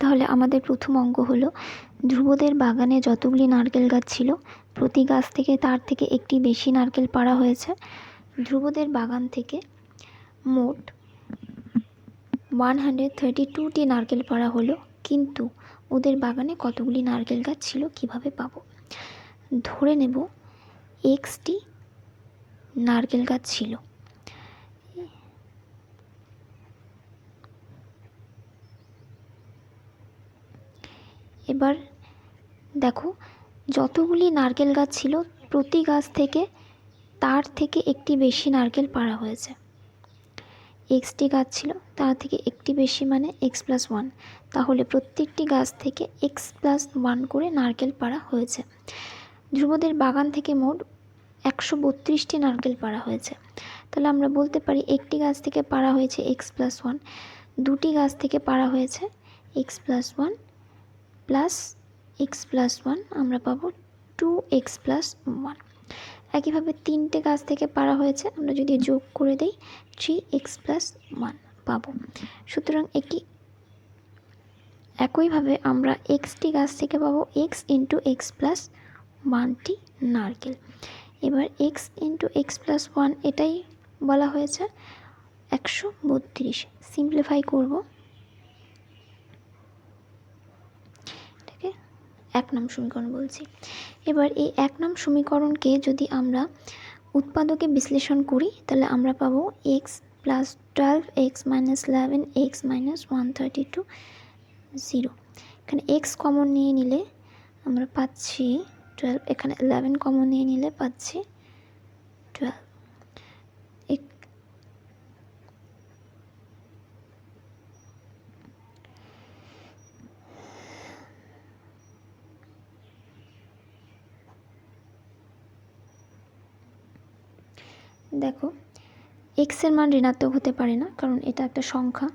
তাহলে আমাদের প্রথম অঙ্ক হলো, ধ্রুবদের বাগানে যতগুলি নারকেল গাছ ছিল, প্রতি গাছ থেকে তার থেকে একটি বেশি নারকেল পাড়া হয়েছে। ধ্রুবদের বাগান থেকে মোট ওয়ান হান্ড্রেড থার্টি টুটি নারকেল পাড়া হলো, কিন্তু ওদের বাগানে কতগুলি নারকেল গাছ ছিল কীভাবে পাবো? ধরে নেব, এক্সটি নারকেল গাছ ছিল। এবার দেখো, যতগুলি নারকেল গাছ ছিল, প্রতি গাছ থেকে তার থেকে একটি বেশি নারকেল পাড়া হয়েছে। এক্সটি গাছ ছিল, তার থেকে একটি বেশি মানে এক্স প্লাস ওয়ান তাহলে প্রত্যেকটি গাছ থেকে এক্স প্লাস ওয়ান করে নারকেল পাড়া হয়েছে। ধ্রুবদের বাগান থেকে মোট একশো বত্রিশটি নারকেল পাড়া হয়েছে। তাহলে আমরা বলতে পারি, একটি গাছ থেকে পাড়া হয়েছে এক্স প্লাস ওয়ান দুটি গাছ থেকে পাড়া হয়েছে x plus one plus x plus one, আমরা পাবো টু এক্স প্লাস ওয়ান। একইভাবে তিনটে গাছ থেকে পাড়া হয়েছে, আমরা যদি যোগ করে দিই, থ্রি এক্স প্লাস ওয়ান পাবো। সুতরাং একটি একইভাবে আমরা এক্সটি গাছ থেকে পাবো এক্স ইন্টু এক্স প্লাস ওয়ানটি নারকেল। এবার x into x plus one এটাই বলা হয়েছে একশো বত্রিশ। সিম্পলিফাই করব। এক নাম সমীকরণ বলছি। এবার এই এক নাম সমীকরণকে যদি আমরা উৎপাদকে বিশ্লেষণ করি, তাহলে আমরা পাবো x plus twelve x minus eleven x minus one thirty two zero এখানে এক্স কমন নিয়ে নিলে আমরা পাচ্ছি টুয়েলভ এখানে ইলেভেন কমন নিয়ে নিলে পাচ্ছি টুয়েলভ দেখো এক্সের মান ঋণাত্মক হতে পারে না, কারণ এটা একটা সংখ্যা,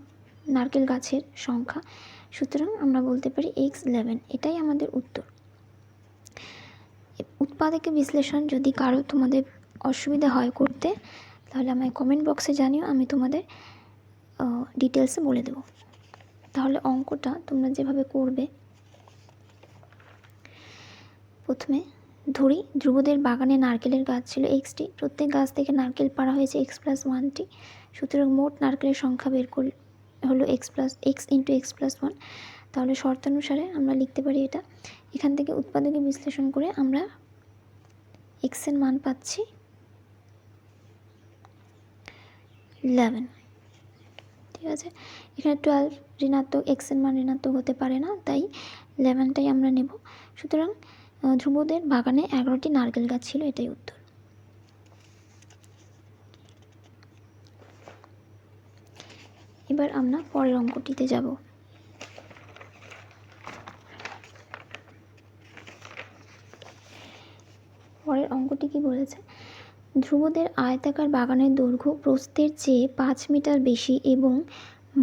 নারকেল গাছের সংখ্যা। সুতরাং আমরা বলতে পারি এক্স ইলেভেন এটাই আমাদের উত্তর। উৎপাদকে বিশ্লেষণ যদি কারও তোমাদের অসুবিধা হয় করতে, তাহলে আমায় কমেন্ট বক্সে জানিও, আমি তোমাদের ডিটেলসে বলে দেবো। তাহলে অঙ্কটা তোমরা যেভাবে করবে, প্রথমে ধরি, ধ্রুবদের বাগানে নারকেলের গাছ ছিল এক্সটি। প্রত্যেক গাছ থেকে নারকেল পাড়া হয়েছে এক্স প্লাস ওয়ানটি। সুতরাং মোট নারকেলের সংখ্যা বের করলে হলো x plus, x into x plus one. তাহলে শর্তানুসারে আমরা লিখতে পারি এটা। এখান থেকে উৎপাদকে বিশ্লেষণ করে আমরা এক্সের মান পাচ্ছি ইলেভেন। ঠিক আছে? এখানে টুয়েলভ ঋণাত্মক এক্সের মান ঋণাত্মক হতে পারে না, তাই ইলেভেনটাই আমরা নেব। সুতরাং ধ্রুবদের বাগানে এগারোটি নারকেল গাছ ছিল, এটাই উত্তর। এবার আমরা পরের অঙ্কটিতে যাব। পরের অঙ্কটি কি বলেছে? ধ্রুবদের আয়তাকার বাগানের দৈর্ঘ্য প্রস্থের চেয়ে পাঁচ মিটার বেশি এবং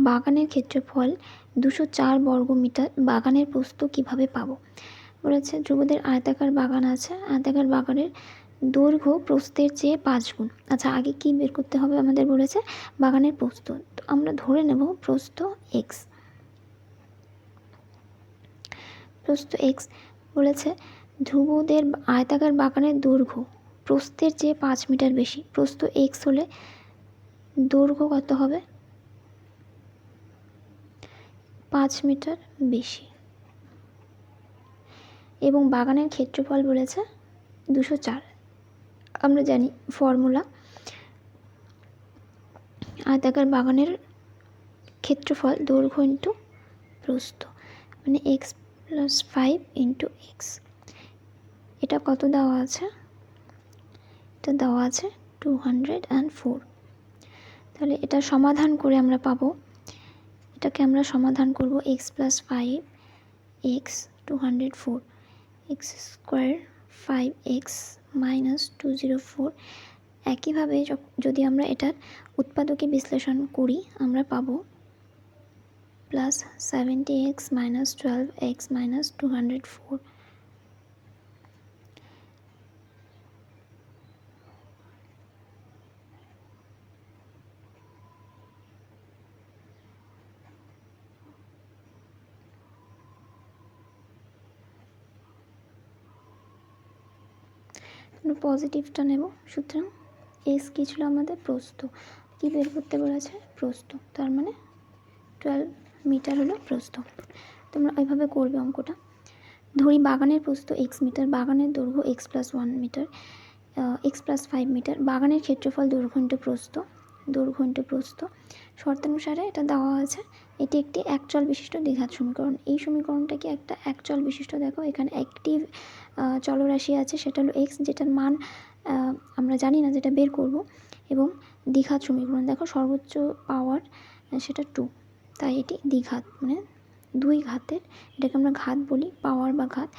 বাগানের ক্ষেত্রফল দুশো চার বর্গ মিটার বাগানের প্রস্থ কীভাবে পাবো? বলেছে ধ্রুবদের আয়তাকার বাগান আছে। আয়তাকার বাগানের দৈর্ঘ্য প্রস্থের চেয়ে পাঁচ গুণ। আচ্ছা আগে কি বের করতে হবে আমাদের বলেছে? বাগানের প্রস্থ। তো আমরা ধরে নেব প্রস্থ এক্স প্রস্থ এক্স বলেছে ধ্রুবদের আয়তাকার বাগানের দৈর্ঘ্য প্রস্থের চেয়ে পাঁচ মিটার বেশি। প্রস্থ এক্স হলে দৈর্ঘ্য কত হবে? পাঁচ মিটার বেশি। এবং বাগানের ক্ষেত্রফল বলেছে দুশো চার। আমরা জানি ফর্মুলা। আয়তাকার বাগানের ক্ষেত্রফল দৈর্ঘ্য ইন্টু প্রস্থ মানে x plus five into x এটা কত দেওয়া আছে? এটা দেওয়া আছে টু হান্ড্রেড অ্যান্ড ফোর তাহলে এটা সমাধান করে আমরা পাবো। এটাকে আমরা সমাধান করব x plus five x two hundred four x square five x minus two zero four. একইভাবে যদি আমরা এটার উৎপাদকে বিশ্লেষণ করি, আমরা পাবো plus seventy x minus twelve x minus two hundred four পজিটিভটা নেব। সুতরাং এক্স কী ছিল আমাদের? প্রস্থ। কী বের করতে বলেছে? প্রস্থ। তার মানে টুয়েলভ মিটার হলো প্রস্থ। তোমরা ওইভাবে করবে অঙ্কটা। ধরি বাগানের প্রস্থ এক্স মিটার বাগানের দৈর্ঘ্য x plus one metre x plus five metre বাগানের ক্ষেত্রফল দৈর্ঘ্য ইন্টু প্রস্থ, দৈর্ঘ্য প্রস্থ। শর্তানুসারে এটা দেওয়া আছে। এটি একটি একচল বিশিষ্ট দ্বিঘাত সমীকরণ। এই সমীকরণটা কি একটা একচল বিশিষ্ট, দেখো, এখানে একটি চলরাশি আছে, সেটা হলো এক্স যেটার মান আমরা জানি না, যেটা বের করব, এবং দ্বিঘাত সমীকরণ, দেখো, সর্বোচ্চ পাওয়ার সেটা টু তাই এটি দ্বিঘাত মানে দুই ঘাতের, এটাকে আমরা ঘাত বলি, পাওয়ার বা ঘাত,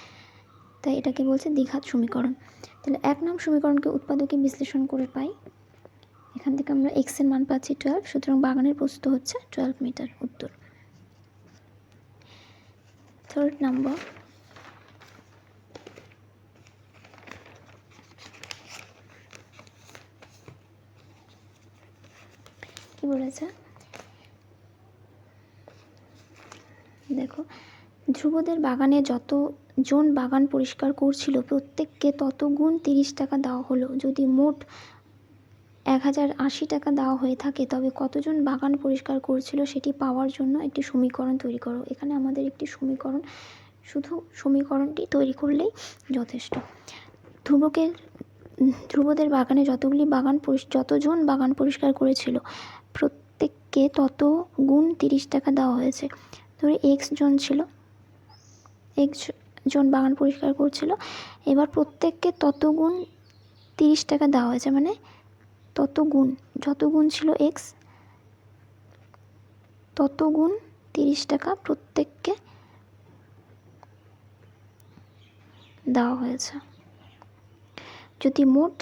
তাই এটাকে বলছে দ্বিঘাত সমীকরণ। তাহলে এক নাম সমীকরণকে উৎপাদকে বিশ্লেষণ করে পাই এখান থেকে আমরা এক্সের মান পাচ্ছি টুয়েলভ সুতরাং বাগানের প্রস্থ হচ্ছে টুয়েলভ মিটার উত্তর। থার্ড নাম্বার কি বলেছে? দেখো, ধ্রুবদের বাগানে যত জন বাগান পরিষ্কার করছিল, প্রত্যেককে তত গুণ তিরিশ টাকা দেওয়া হলো। যদি মোট এক হাজার আশি টাকা দেওয়া হয়ে থাকে, তবে কতজন বাগান পরিষ্কার করছিল সেটি পাওয়ার জন্য একটি সমীকরণ তৈরি করো। এখানে আমাদের একটি সমীকরণ, শুধু সমীকরণটি তৈরি করলেই যথেষ্ট। ধ্রুবকের, ধ্রুবদের বাগানে যতগুলি বাগান যতজন বাগান পরিষ্কার করেছিল, প্রত্যেককে তত গুণ তিরিশ টাকা দেওয়া হয়েছে। ধরে এক্স জন ছিল এক্স জন বাগান পরিষ্কার করছিল, এবার প্রত্যেককে তত গুণ তিরিশ টাকা দেওয়া হয়েছে মানে তত গুণ যত গুণ ছিল এক্স তত গুণ তিরিশ টাকা প্রত্যেককে দেওয়া হয়েছে। যদি মোট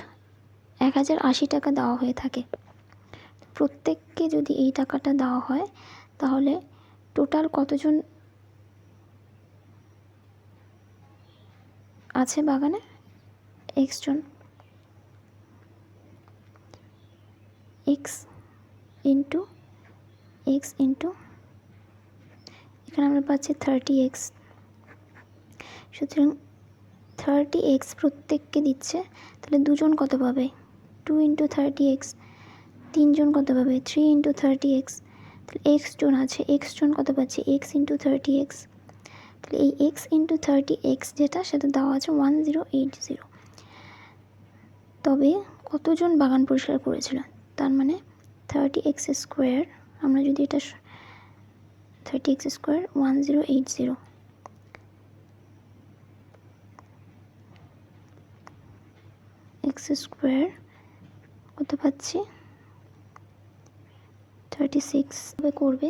এক হাজার আশি টাকা দেওয়া হয়ে থাকে, প্রত্যেককে যদি এই টাকাটা দেওয়া হয়, তাহলে টোটাল কতজন আছে বাগানে? X x into x into এখানে আমরা পাচ্ছি থার্টি এক্স সুতরাং থার্টি এক্স প্রত্যেককে দিচ্ছে, তাহলে দুজন কত পাবে? টু ইন্টু থার্টি এক্স তিনজন কত পাবে? থ্রি ইন্টু থার্টি এক্স তাহলে এক্স জন আছে এক্স জন কত পাচ্ছে? এক্স ইন্টু থার্টি এক্স তাহলে এই এক্স ইন্টু থার্টি এক্স যেটা, সেটা দেওয়া আছে ওয়ান জিরো এইট জিরো তবে কতজন বাগান পরিষ্কার করেছিল? তার মানে থার্টি এক্স স্কোয়ার আমরা যদি এটা thirty x square one zero eight zero x square কত পাচ্ছি? থার্টি সিক্স করবে।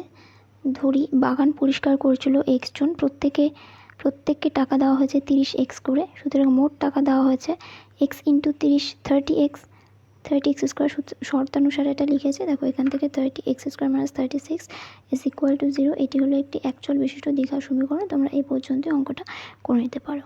ধরি, বাগান পরিষ্কার করেছিল এক্স জন। প্রত্যেকে, প্রত্যেককে টাকা দেওয়া হয়েছে তিরিশ এক্স করে। সুতরাং মোট টাকা দেওয়া হয়েছে এক্স ইন্টু তিরিশ thirty x thirty x square শর্তানুসারে এটা লিখেছে। দেখো, এখান থেকে thirty x square minus thirty six is equal to zero এটি হলো একটি অ্যাকচুয়াল বিশিষ্ট দীঘা সমীকরণ। তোমরা এই পর্যন্ত অঙ্কটা করে নিতে পারো।